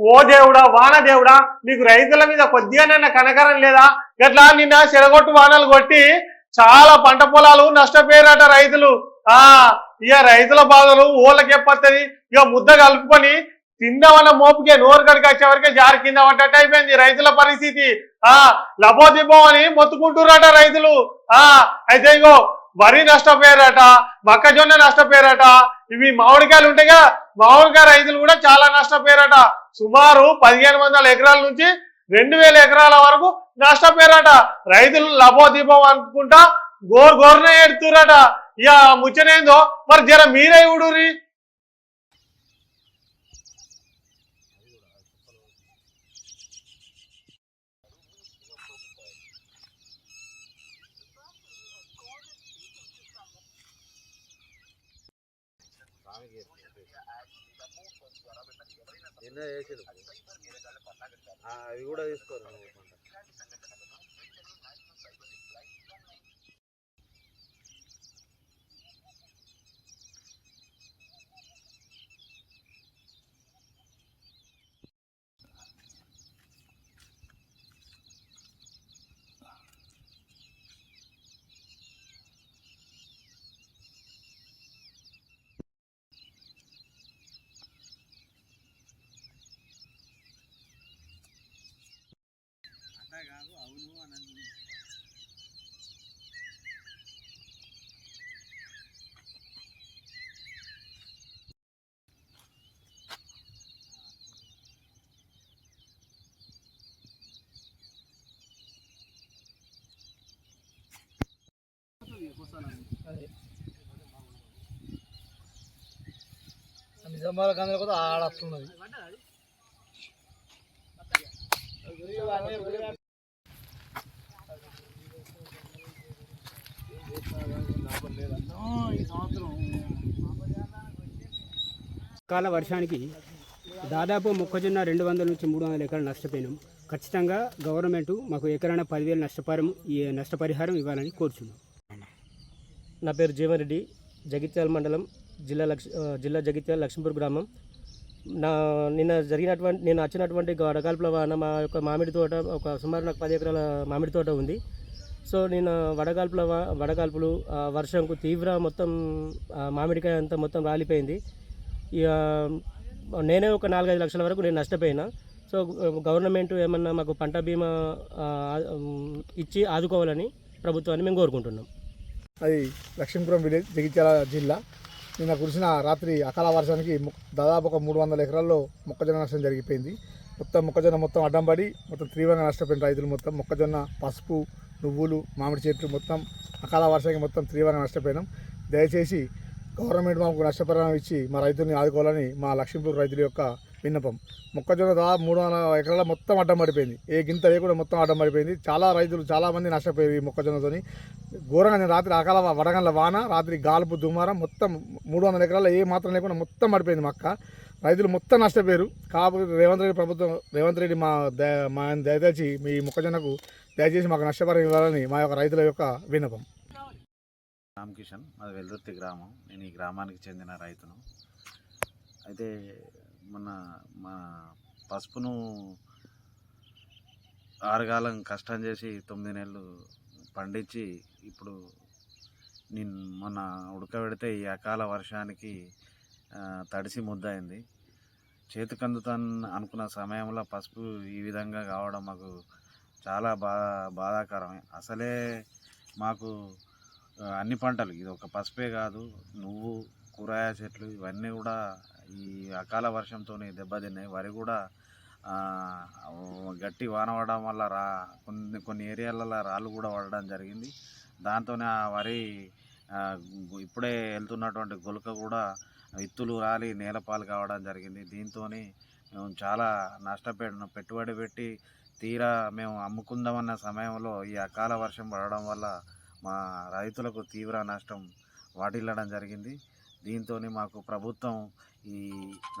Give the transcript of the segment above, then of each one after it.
ఓ దేవుడా వాన దేవుడా నీకు రైతుల మీద కొద్దిగానైనా కనకరం లేదా? ఎట్లా? నిన్న చెరగొట్టు వానలు కొట్టి చాలా పంట పొలాలు నష్టపోయారట రైతులు. ఆ ఇక రైతుల బాధలు ఓళ్ళకెప్పత్తది ఇక ముద్ద కలుపుకొని తిందామన్న మోపుకే నోరు కడికి వచ్చేవరకే జారి కింద పడ్డట్టు అయిపోయింది రైతుల పరిస్థితి. ఆ లబోదిబో అని మొత్తుకుంటున్నారట రైతులు. ఆ అయితే ఇగో వరి నష్టపోయారట మొక్కజొన్న నష్టపోయారట ఇవి మామిడికాయలు ఉంటాయిగా మామిడికాయ రైతులు కూడా చాలా నష్టపోయారట. సుమారు పదిహేను వందల ఎకరాల నుంచి రెండు వేల ఎకరాల వరకు నష్టపోయారట. రైతులు లభోదీపం అనుకుంటా గోరు గోరునే ఎడుతురట ఇక ముచ్చనేందో మరి జర మీరే ఊడురి ఎన్నో వేసారు. అవి కూడా తీసుకోరు పంట నువ్వు పంట. నిజామాబాద్ కందల కూడా ఆడస్తున్నది కాల వర్షానికి దాదాపు మొక్కజొన్న రెండు వందల నుంచి మూడు వందల ఎకరాలు నష్టపోయినాం. ఖచ్చితంగా గవర్నమెంట్ మాకు ఎకరాన పదివేలు నష్టపరం ఈ నష్టపరిహారం ఇవ్వాలని కోరుచున్నాం. నా పేరు జీవరెడ్డి జగిత్యాల మండలం జిల్లా లక్ష జిల్లా జగిత్యాల లక్ష్మీపూర్ గ్రామం. నా నిన్న జరిగినటువంటి నేను వచ్చినటువంటి వడగాల్పుల వాన మా యొక్క మామిడి తోట ఒక సుమారు నాకు పది ఎకరాల మామిడి తోట ఉంది. సో నేను వడగాల్పుల వడగాల్పులు వర్షంకు తీవ్ర మొత్తం మామిడికాయ అంతా మొత్తం రాలిపోయింది. ఇక నేనే ఒక నాలుగైదు లక్షల వరకు నేను నష్టపోయినా. సో గవర్నమెంట్ ఏమన్నా మాకు పంట బీమా ఇచ్చి ఆదుకోవాలని ప్రభుత్వాన్ని మేము కోరుకుంటున్నాం. అది లక్ష్మీపురం విలేజ్ జగిత్యాల జిల్లా. నిన్న కురిసిన రాత్రి అకాల వర్షానికి దాదాపు ఒక మూడు వందల ఎకరాల్లో మొక్కజొన్న నష్టం జరిగిపోయింది. మొత్తం మొక్కజొన్న మొత్తం అడ్డం పడి మొత్తం తీవ్రంగా నష్టపోయిన రైతులు మొత్తం మొక్కజొన్న పసుపు నువ్వులు మామిడి చెట్లు మొత్తం అకాల వర్షానికి మొత్తం తీవ్రంగా నష్టపోయినాం. దయచేసి గవర్నమెంట్ మాకు నష్టపరిహారం ఇచ్చి మా రైతుల్ని ఆదుకోవాలని మా లక్ష్మీపూర్ రైతుల యొక్క విన్నపం. మొక్కజొన్న దాదాపు మూడు వందల ఎకరాల మొత్తం అడ్డం పడిపోయింది. ఏ గింత లేకుండా మొత్తం అడ్డం పడిపోయింది. చాలా రైతులు చాలామంది నష్టపోయారు ఈ మొక్కజొన్నతోని. ఘోరంగా నేను రాత్రి అకాల వడగండ్ల వాన రాత్రి గాలుపు దుమారం మొత్తం మూడు వందల ఎకరాల్లో ఏ మాత్రం లేకుండా మొత్తం పడిపోయింది మొక్క రైతులు మొత్తం నష్టపోయారు. కాకపోతే రేవంత్ రెడ్డి ప్రభుత్వం రేవంత్ రెడ్డి మా దయ మా దయచేసి మీ మొక్కజొన్నకు దయచేసి మాకు నష్టపరం ఇవ్వాలని మా యొక్క రైతుల యొక్క విన్నపం. రామ్ కిషన్ మాది వెల్దుర్తి గ్రామం. నేను ఈ గ్రామానికి చెందిన రైతును. అయితే మన మా పసుపును ఆరుగాలం కష్టం చేసి తొమ్మిది నెలలు పండించి ఇప్పుడు నేను మొన్న ఉడకబెడితే ఈ అకాల వర్షానికి తడిసి ముద్దయింది. చేతికి అందుతాను అనుకున్న సమయంలో పసుపు ఈ విధంగా కావడం మాకు చాలా బా బాధాకరమే. అసలే మాకు అన్ని పంటలు ఇది ఒక పసుపే కాదు నువ్వు కూరగాయ చెట్లు ఇవన్నీ కూడా ఈ అకాల వర్షంతో దెబ్బతిన్నాయి. వరి కూడా గట్టి వాన పడడం వల్ల రా కొన్ని కొన్ని ఏరియాలలో రాళ్ళు కూడా పడడం జరిగింది. దాంతోనే ఆ వరి ఇప్పుడే వెళ్తున్నటువంటి గులక కూడా విత్తులు రాలి నేలపాలు కావడం జరిగింది. దీంతో మేము చాలా నష్టపోయిన పెట్టుబడి పెట్టి తీరా మేము అమ్ముకుందామన్న సమయంలో ఈ అకాల వర్షం పడడం వల్ల మా రైతులకు తీవ్ర నష్టం వాటిల్లడం జరిగింది. దీంతో మాకు ప్రభుత్వం ఈ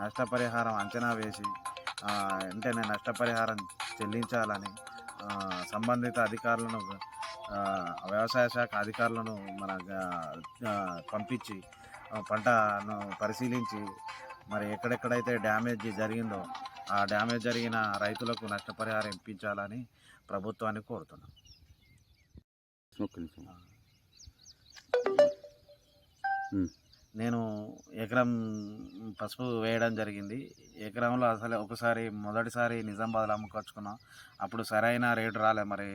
నష్టపరిహారం అంచనా వేసి వెంటనే నష్టపరిహారం చెల్లించాలని సంబంధిత అధికారులను వ్యవసాయ శాఖ అధికారులను మన పంపించి పంటను పరిశీలించి మరి ఎక్కడెక్కడైతే డ్యామేజ్ జరిగిందో ఆ డ్యామేజ్ జరిగిన రైతులకు నష్టపరిహారం ఇప్పించాలని ప్రభుత్వాన్ని కోరుతున్నాం. నేను ఎకరం పసుపు వేయడం జరిగింది. ఎకరంలో అసలు ఒకసారి మొదటిసారి నిజామాబాద్లో అమ్ముకొచ్చుకున్నాం. అప్పుడు సరైన రేటు రాలే మరి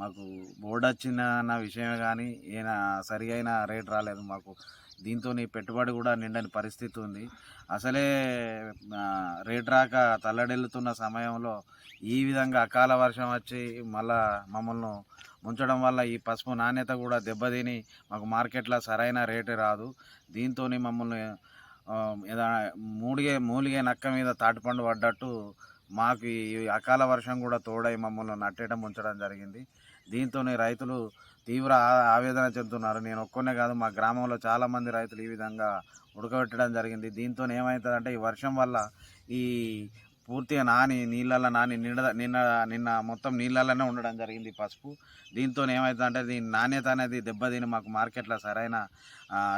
మాకు బోర్డు వచ్చిన అన్న విషయమే కానీ ఈయన సరియైన రేటు రాలేదు మాకు. దీంతో పెట్టుబడి కూడా నిండని పరిస్థితి ఉంది. అసలే రేట్ రేటు రాక తల్లడిల్లుతున్న సమయంలో ఈ విధంగా అకాల వర్షం వచ్చి మళ్ళా మమ్మల్ని ముంచడం వల్ల ఈ పసుపు నాణ్యత కూడా దెబ్బతిని మాకు మార్కెట్లో సరైన రేటు రాదు. దీంతో మమ్మల్ని ఏదైనా మూడిగే మూలిగే నక్క మీద తాటిపండు పడ్డట్టు మాకు ఈ అకాల వర్షం కూడా తోడై మమ్మల్ని నట్టేయడం ఉంచడం జరిగింది. దీంతోనే రైతులు తీవ్ర ఆ- ఆవేదన చెందుతున్నారు. నేను ఒక్కనే కాదు మా గ్రామంలో చాలామంది రైతులు ఈ విధంగా ఉడకబెట్టడం జరిగింది. దీంతో ఏమవుతుందంటే ఈ వర్షం వల్ల ఈ పూర్తిగా నాని నీళ్ళల్లో నాని నిండ నిన్న నిన్న మొత్తం నీళ్ళల్లోనే ఉండడం జరిగింది పసుపు. దీంతో ఏమవుతుందంటే దీని నాణ్యత అనేది దెబ్బతిని మాకు మార్కెట్లో సరైన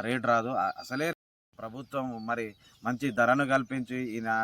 రేటు రాదు. అసలే ప్రభుత్వం మరి మంచి ధరను కల్పించి ఈ నా